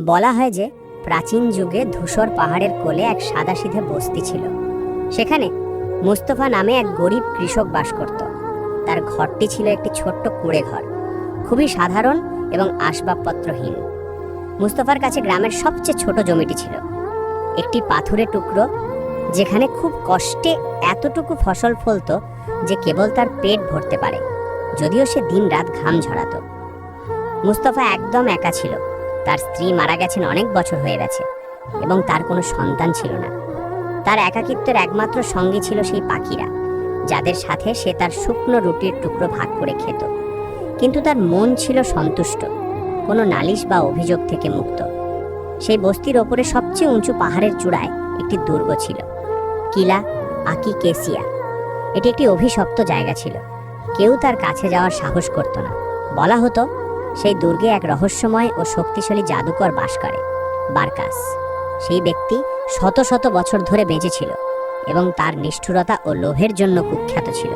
বলা হয় যে প্রাচীন যুগে ধূসর পাহাড়ের কোলে এক সাদাসিধে বস্তি ছিল। সেখানে মুস্তফা নামে এক গরিব কৃষক বাস করত। তার ঘরটি ছিল একটি ছোট্ট কুড়ে ঘর। খুবই সাধারণ এবং আসবাবপত্রহীন। মুস্তফার কাছে গ্রামের সবচেয়ে ছোট জমিটি ছিল। একটি পাথুরে টুকরো, যেখানে খুব কষ্টে এতটুকু ফসল ফলত যে কেবল তার পেট ভরতে পারে, যদিও সে দিনরাত ঘাম ঝরাত। মুস্তফা একদম একা ছিল। তার স্ত্রী মারা গেছেন অনেক বছর হয়ে গেছে, এবং তার কোনো সন্তান ছিল না। তার একাকিত্বের একমাত্র সঙ্গী ছিল সেই পাখিরা, যাদের সাথে সে তার শুকনো রুটির টুকরো ভাগ করে খেত। কিন্তু তার মন ছিল সন্তুষ্ট, কোনো নালিশ বা অভিযোগ থেকে মুক্ত। সেই বস্তির ওপরে সবচেয়ে উঁচু পাহাড়ের চূড়ায় একটি দুর্গ ছিল, কিলা আকি কেসিয়া এটি একটি অভিশপ্ত জায়গা ছিল। কেউ তার কাছে যাওয়ার সাহস করত না। বলা হতো সেই দুর্গে এক রহস্যময় ও শক্তিশালী জাদুকর বাস করে, বারকাস। সেই ব্যক্তি শত শত বছর ধরে বেঁচেছিল এবং তার নিষ্ঠুরতা ও লোভের জন্য কুখ্যাত ছিল।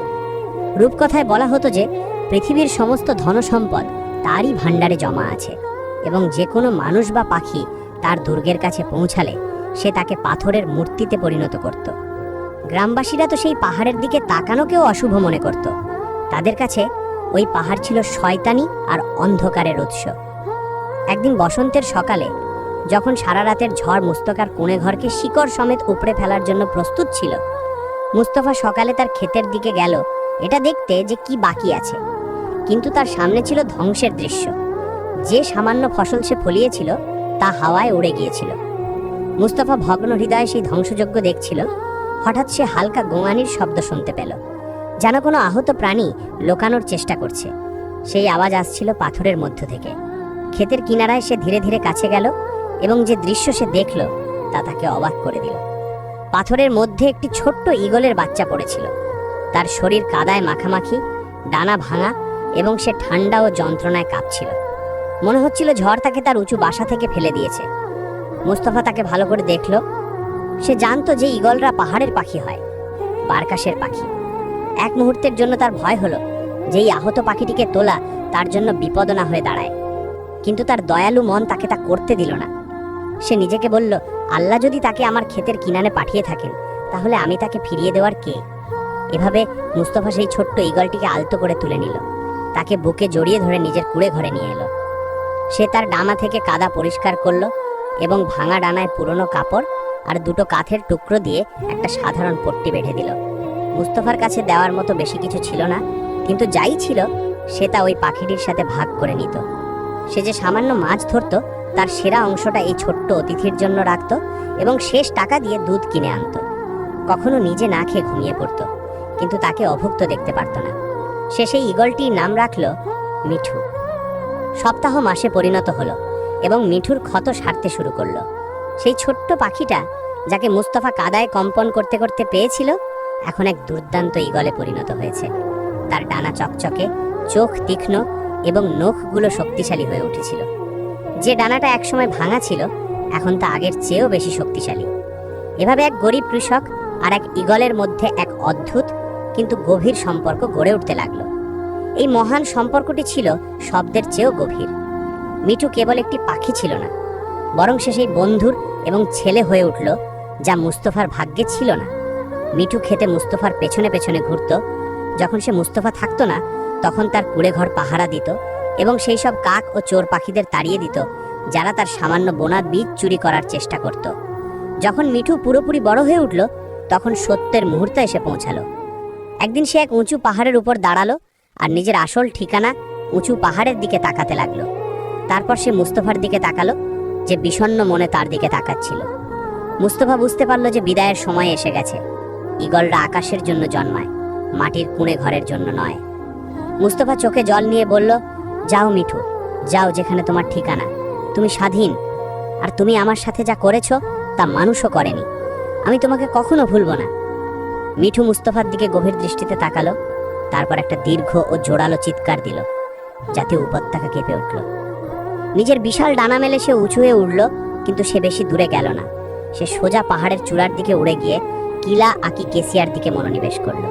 রূপকথায় বলা হতো যে, পৃথিবীর সমস্ত ধনসম্পদ তারই ভাণ্ডারে জমা আছে এবং যে কোনো মানুষ বা পাখি তার দুর্গের কাছে পৌঁছালে সে তাকে পাথরের মূর্তিতে পরিণত করত। গ্রামবাসীরা তো সেই পাহাড়ের দিকে তাকানোকেও অশুভ মনে করত। তাদের কাছে ওই পাহাড় ছিল শয়তানি আর অন্ধকারের উৎস। একদিন বসন্তের সকালে, যখন সারা রাতের ঝড় মুস্তকার কোণে ঘরকে শিকড় সমেত উপড়ে ফেলার জন্য প্রস্তুত ছিল, মুস্তফা সকালে তার ক্ষেতের দিকে গেল। এটা দেখতে যে কি বাকি আছে। কিন্তু তার সামনে ছিল ধ্বংসের দৃশ্য। যে সামান্য ফসল সে ফলিয়েছিল, তা হাওয়ায় উড়ে গিয়েছিল। মুস্তফা ভগ্ন হৃদয়ে সেই ধ্বংসযজ্ঞ দেখছিল। হঠাৎ সে হালকা গোঙানির শব্দ শুনতে পেল। যেন কোনো আহত প্রাণী লোকানোর চেষ্টা করছে। সেই আওয়াজ আসছিল পাথরের মধ্য থেকে। ক্ষেতের কিনারায় সে ধীরে ধীরে কাছে গেল এবং যে দৃশ্য সে দেখল, তা তাকে অবাক করে দিল। পাথরের মধ্যে একটি ছোট্ট ঈগলের বাচ্চা পড়েছিল। তার শরীর কাদায় মাখামাখি, ডানা ভাঙা এবং সে ঠান্ডা ও যন্ত্রণায় কাঁপছিল। মনে হচ্ছিল ঝড় তাকে তার উঁচু বাসা থেকে ফেলে দিয়েছে। মুস্তফা তাকে ভালো করে দেখল। সে জানতো যে ঈগলরা পাহাড়ের পাখি হয় বারকাশের পাখি। এক মুহূর্তের জন্য তার ভয় হলো যেই আহত পাখিটিকে তোলা তার জন্য বিপদ না হয়ে দাঁড়ায়। কিন্তু তার দয়ালু মন তাকে তা করতে দিল না। সে নিজেকে বলল, আল্লাহ যদি তাকে আমার ক্ষেতের কিনারে পাঠিয়ে থাকেন, তাহলে আমি তাকে ফিরিয়ে দেওয়ার কে? এভাবে মুস্তফা সেই ছোট্ট ইগলটিকে আলতো করে তুলে নিল। তাকে বুকে জড়িয়ে ধরে নিজের কুড়ে ঘরে নিয়ে এলো। সে তার ডানা থেকে কাদা পরিষ্কার করল এবং ভাঙা ডানায় পুরনো কাপড় আর দুটো কাঠের টুকরো দিয়ে একটা সাধারণ পট্টি বেঁধে দিল। মুস্তফার কাছে দেওয়ার মতো বেশি কিছু ছিল না, কিন্তু যাই ছিল, সে তা ওই পাখিটির সাথে ভাগ করে নিত। সে যে সামান্য মাছ ধরতো, তার সেরা অংশটা এই ছোট্ট অতিথির জন্য রাখত এবং শেষ টাকা দিয়ে দুধ কিনে আনতো। কখনো নিজে না খেয়ে ঘুমিয়ে পড়তো, কিন্তু তাকে অভুক্ত দেখতে পারত না। সে সেই ঈগলটির নাম রাখল মিঠু। সপ্তাহ মাসে পরিণত হলো এবং মিঠুর ক্ষত সারতে শুরু করল। সেই ছোট্ট পাখিটা, যাকে মুস্তফা কাদায় কম্পন করতে করতে পেয়েছিল এখন এক দুর্দান্ত ঈগলে পরিণত হয়েছে। তার ডানা চকচকে, চোখ তীক্ষ্ণ এবং নখগুলো শক্তিশালী হয়ে উঠেছিল। যে ডানাটা একসময় ভাঙা ছিল, এখন তা আগের চেয়েও বেশি শক্তিশালী। এভাবে এক গরিব কৃষক আর এক ঈগলের মধ্যে এক অদ্ভুত কিন্তু গভীর সম্পর্ক গড়ে উঠতে লাগল। এই মহান সম্পর্কটি ছিল শব্দের চেয়েও গভীর। মিঠু কেবল একটি পাখি ছিল না, বরং সে সেই বন্ধুর এবং ছেলে হয়ে উঠল, যা মুস্তফার ভাগ্যে ছিল না। মিঠু খেতে মুস্তফার পেছনে পেছনে ঘুরত। যখন সে মুস্তফা থাকতো না, তখন তার কুড়ে ঘর পাহারা দিত এবং সেই সব কাক ও চোর পাখিদের তাড়িয়ে দিত, যারা তার সামান্য বোনা বীজ চুরি করার চেষ্টা করত। যখন মিঠু পুরোপুরি বড় হয়ে উঠল, তখন সত্যের মুহূর্তে এসে পৌঁছালো। একদিন সে এক উঁচু পাহাড়ের উপর দাঁড়াল আর নিজের আসল ঠিকানা উঁচু পাহাড়ের দিকে তাকাতে লাগল। তারপর সে মুস্তফার দিকে তাকালো, যে বিষণ্ণ মনে তার দিকে তাকাচ্ছিল। মুস্তফা বুঝতে পারল যে বিদায়ের সময় এসে গেছে। ঈগলরা আকাশের জন্য জন্মায়, মাটির কুঁড়ে ঘরের জন্য নয়। মুস্তফা চোখে জল নিয়ে বলল, যাও মিঠু, যাও যেখানে তোমার ঠিকানা। তুমি স্বাধীন, আর তুমি আমার সাথে যা করেছ, তা মানুষও করেনি। আমি তোমাকে কখনো ভুলবো না। মিঠু মুস্তফার দিকে গভীর দৃষ্টিতে তাকালো, তারপর একটা দীর্ঘ ও জোরালো চিৎকার দিল, যাতে উপত্যকা কেঁপে উঠল। নিজের বিশাল ডানা মেলে সে উঁচু হয়ে উঠল কিন্তু সে বেশি দূরে গেল না। সে সোজা পাহাড়ের চূড়ার দিকে উড়ে গিয়ে কিলা আকি কেসিয়ার দিকে মনোনিবেশ করল।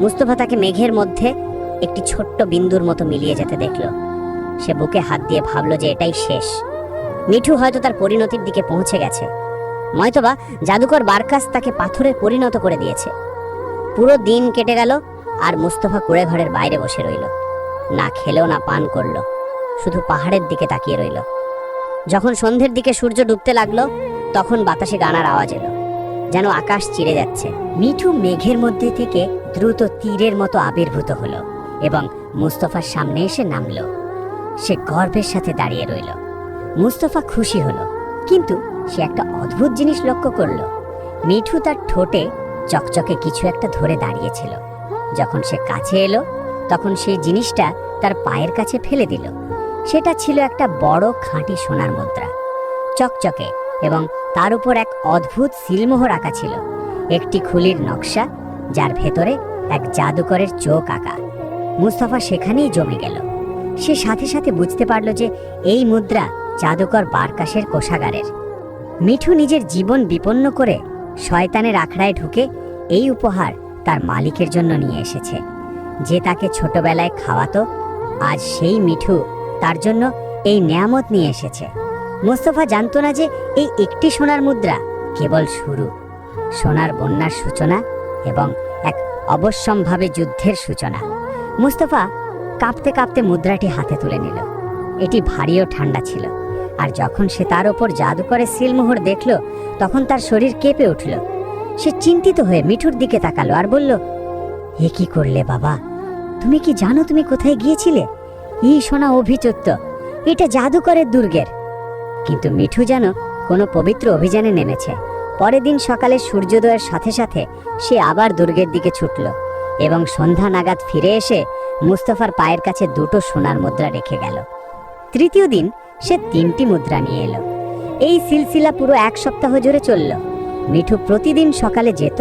মুস্তফা তাকে মেঘের মধ্যে একটি ছোট্ট বিন্দুর মতো মিলিয়ে যেতে দেখল। সে বুকে হাত দিয়ে ভাবল যে এটাই শেষ। মিঠু হয়তো তার পরিণতির দিকে পৌঁছে গেছে। নয়তোবা জাদুকর বারকাস তাকে পাথরে পরিণত করে দিয়েছে। পুরো দিন কেটে গেল আর মুস্তফা কুড়ে ঘরের বাইরে বসে রইল। না খেলো না পান করল, শুধু পাহাড়ের দিকে তাকিয়ে রইল। যখন সন্ধ্যের দিকে সূর্য ডুবতে লাগল, তখন বাতাসে গানার আওয়াজ এলো। যেন আকাশ চিড়ে যাচ্ছে। মিঠু মেঘের মধ্যে থেকে দ্রুত তীরের মতো আবির্ভূত হলো এবং মুস্তফার সামনে এসে নামলো। সে গর্বের সাথে দাঁড়িয়ে রইল। মুস্তফা খুশি হলো, কিন্তু সে একটা অদ্ভুত জিনিস লক্ষ্য করল। মিঠু তার ঠোঁটে চকচকে কিছু একটা ধরে দাঁড়িয়েছিল। যখন সে কাছে এলো, তখন সেই জিনিসটা তার পায়ের কাছে ফেলে দিল। সেটা ছিল একটা বড় খাঁটি সোনার মুদ্রা। চকচকে এবং তার উপর এক অদ্ভুত সিলমোহর আঁকা ছিল। একটি খুলির নকশা, যার ভেতরে এক জাদুকরের চোখ আঁকা। মুস্তফা সেখানেই জমে গেল। সে সাথে সাথে বুঝতে পারল যে এই মুদ্রা জাদুকর বারকাশের কোষাগারের। মিঠু নিজের জীবন বিপন্ন করে শয়তানের আখড়ায় ঢুকে এই উপহার তার মালিকের জন্য নিয়ে এসেছে। যে তাকে ছোটবেলায় খাওয়াতো, আজ সেই মিঠু তার জন্য এই নেয়ামত নিয়ে এসেছে। মোস্তফা জানতো না যে এই একটি সোনার মুদ্রা কেবল শুরু। সোনার বন্যার সূচনা এবং এক অবশ্যম্ভাবে যুদ্ধের সূচনা। মুস্তফা কাঁপতে কাঁপতে মুদ্রাটি হাতে তুলে নিল। এটি ভারী ও ঠান্ডা ছিল। আর যখন সে তার ওপর জাদুকরের সিলমোহর দেখল, তখন তার শরীর কেঁপে উঠল। সে চিন্তিত হয়ে মিঠুর দিকে তাকালো আর বলল, এ কি করলে বাবা? তুমি কি জানো তুমি কোথায় গিয়েছিলে? এই সোনা অভিচত্য এটা জাদুকরের দুর্গের। কিন্তু মিঠু যেন কোনো পবিত্র অভিযানে নেমেছে। পরের দিন সকালে সূর্যোদয়ের সাথে সাথে সে আবার দুর্গের দিকে ছুটল এবং সন্ধ্যা নাগাদ ফিরে এসে মুস্তফার পায়ের কাছে দুটো সোনার মুদ্রা রেখে গেল। তৃতীয় দিন সে তিনটি মুদ্রা নিয়ে এলো। এই সিলসিলা পুরো এক সপ্তাহ জুড়ে চলল। মিঠু প্রতিদিন সকালে যেত